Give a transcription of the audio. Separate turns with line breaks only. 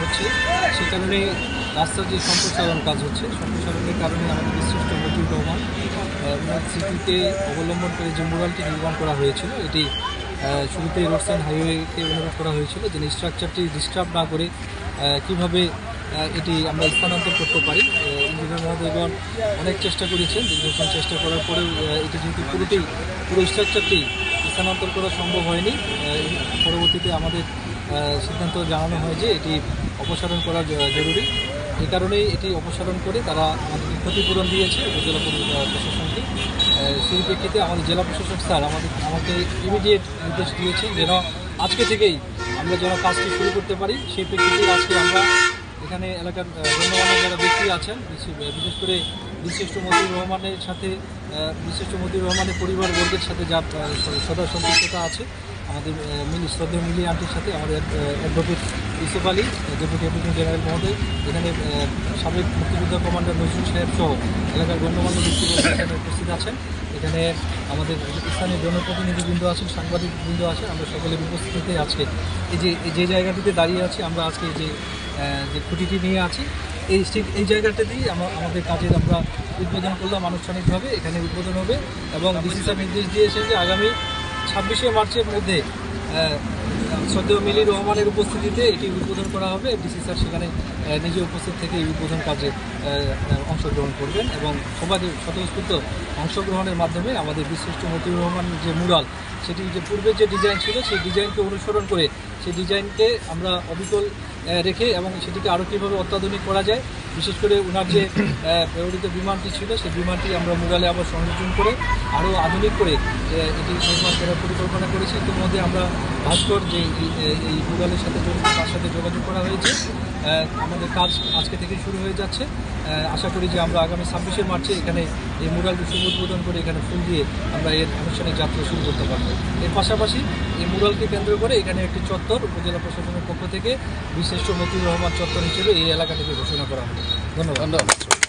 হচ্ছে সে কারণে রাস্তার যে সম্প্রসারণ কাজ হচ্ছে, সম্প্রসারণের কারণে আমাদের বিশিষ্ট মজিবুর রহমান ওনার স্মৃতিতে অবলম্বন করে যে মুরালটি নির্মাণ করা হয়েছিল, এটি শুরুতে শুরুতেই রোডস হাইওয়েকে অনুরোধ করা হয়েছিল যে স্ট্রাকচারটি ডিস্টার্ব না করে কীভাবে এটি আমরা স্থানান্তর করতে পারি ইঞ্জিনিয়ার মহোদয়গণ অনেক চেষ্টা করেছেন, দীর্ঘক্ষণ চেষ্টা করার পরেও এটি যেহেতু পুরোটি পুরো স্ট্রাকচারটি স্থানান্তর করা সম্ভব হয়নি পরবর্তীতে আমাদের সিদ্ধান্ত জানানো হয় যে এটি অপসারণ করা জরুরি। এই কারণেই এটি অপসারণ করে তারা আমাদেরকে ক্ষতিপূরণ দিয়েছে উপজেলা প্রশাসনকে। সেই প্রেক্ষিতে আমাদের জেলা প্রশাসক স্যার আমাদের আমাকে ইমিডিয়েট নির্দেশ দিয়েছেন যেন আজকে থেকেই আমরা যেন কাজটি শুরু করতে পারি। সেই প্রেক্ষিতে আজকে আমরা এখানে এলাকার গণ্যমান্য যারা ব্যক্তি আছেন বিশেষ করে বিশিষ্ট মতিউর রহমানের সাথে বিশিষ্ট মতিউর রহমানের পরিবারবর্গের সাথে যা সদা সম্পৃক্ততা আছে আমাদের শ্রদ্ধেয় মিলি আন্টির সাথে আমাদের advocate Yusuf Ali deputy advocate general মহোদয় এখানে সাবেক মুক্তিযোদ্ধা কমান্ডার নজরুল সাহেব সহ এলাকার গণ্যমান্য ব্যক্তিবর্গ এখানে উপস্থিত আছেন। এখানে আমাদের স্থানীয় জনপ্রতিনিধিবৃন্দ আছেন, সাংবাদিকবৃন্দ আছেন, আমরা সকলের উপস্থিতিতে আজকে এই যে যে জায়গাটিতে দাঁড়িয়ে আছি, আমরা আজকে যে যে খুঁটিটি নিয়ে আছি, এই ঠিক এই জায়গাটাতেই আমাদের কাজের আমরা উদ্বোধন করলাম আনুষ্ঠানিকভাবে, এখানে উদ্বোধন হবে এবং ডিসি নির্দেশ দিয়েছেন যে আগামী ছাব্বিশে মার্চের মধ্যে সদ্য মিলি রহমানের উপস্থিতিতে এটি উদ্বোধন করা হবে। ডিসি স্যার সেখানে নিজে উপস্থিত থেকে এই উদ্বোধন কাজে অংশগ্রহণ করবেন এবং সবাই স্বতঃস্ফূর্ত অংশগ্রহণের মাধ্যমে আমাদের বিশিষ্ট মতিউর রহমান যে মুরাল, সেটি যে পূর্বের যে ডিজাইন ছিল, সেই ডিজাইনকে অনুসরণ করে সেই ডিজাইনকে আমরা অবিকল রেখে এবং সেটিকে আরও কীভাবে অত্যাধুনিক করা যায় বিশেষ করে ওনার যে ব্যবহৃত বিমানটি ছিল সেই বিমানটি আমরা মুরালে আবার সংযোজন করে আরও আধুনিক করে এটি নির্মাণ করার পরিকল্পনা করেছি। ইতিমধ্যে আমরা ভাস্কর যে এই- মুরালের সাথে জড়িত তার সাথে যোগাযোগ করা হয়েছে আমাদের কাজ আজকে থেকে শুরু হয়ে যাচ্ছে। আশা করি যে আমরা আগামী ছাব্বিশে মার্চে এখানে এই মুরালটি শুভ উদ্বোধন করে এখানে ফুল দিয়ে আমরা এর আনুষ্ঠানিক যাত্রা শুরু করতে পারব। এর পাশাপাশি এই মুরালকে কেন্দ্র করে এখানে একটি চত্বর উপজেলা প্রশাসনের পক্ষ থেকে বিশিষ্ট মতিউর রহমান চত্বর হিসেবে এই এলাকাটিকে ঘোষণা করা হবে ধন্যবাদ।
ধন্যবাদ।